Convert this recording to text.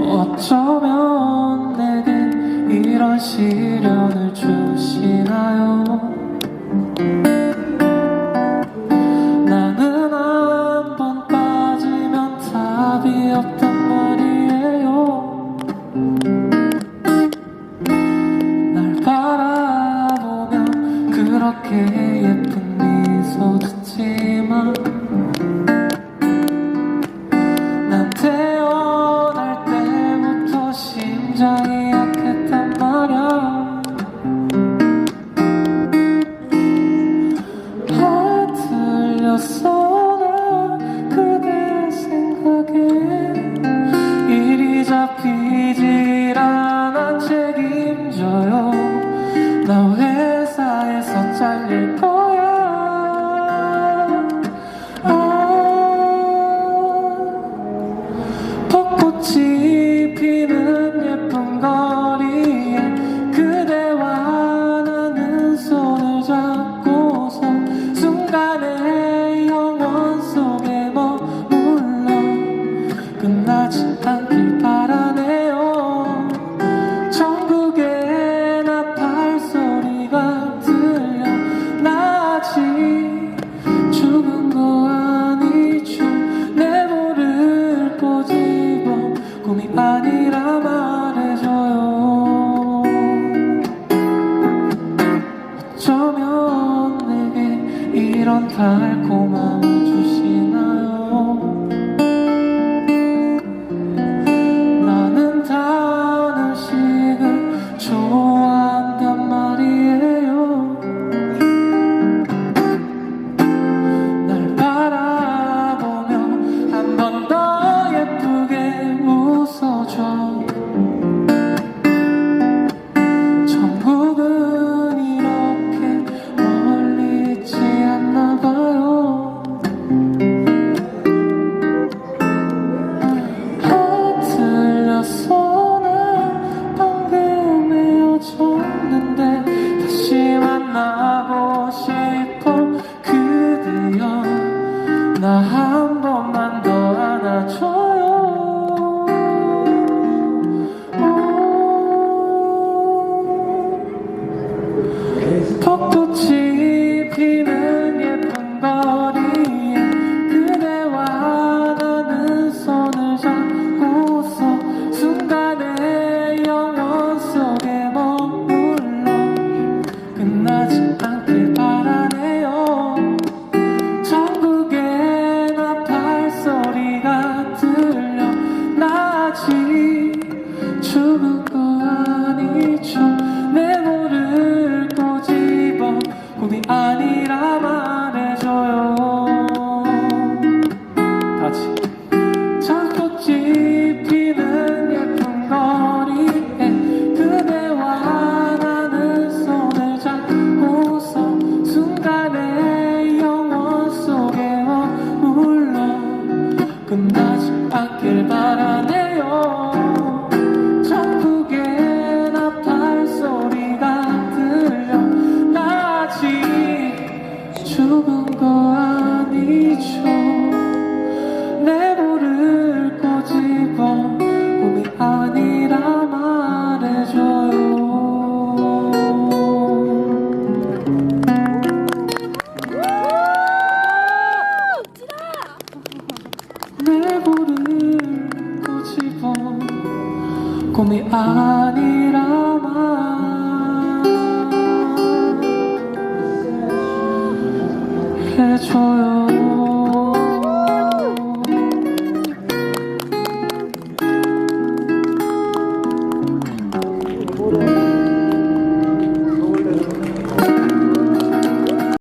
어쩌면 내게 이런 시련을 주시나요? 이렇게 예쁜 미소 짓지만 난 태어날 때부터 심장이 약했단 말야. 다 틀렸어 나 그대 생각에. 일이 잡히질 않아. 山与高 이런 달콤함을 주시나요? I'll 내보는 꼬집어 꿈이 아니라만 해줘요.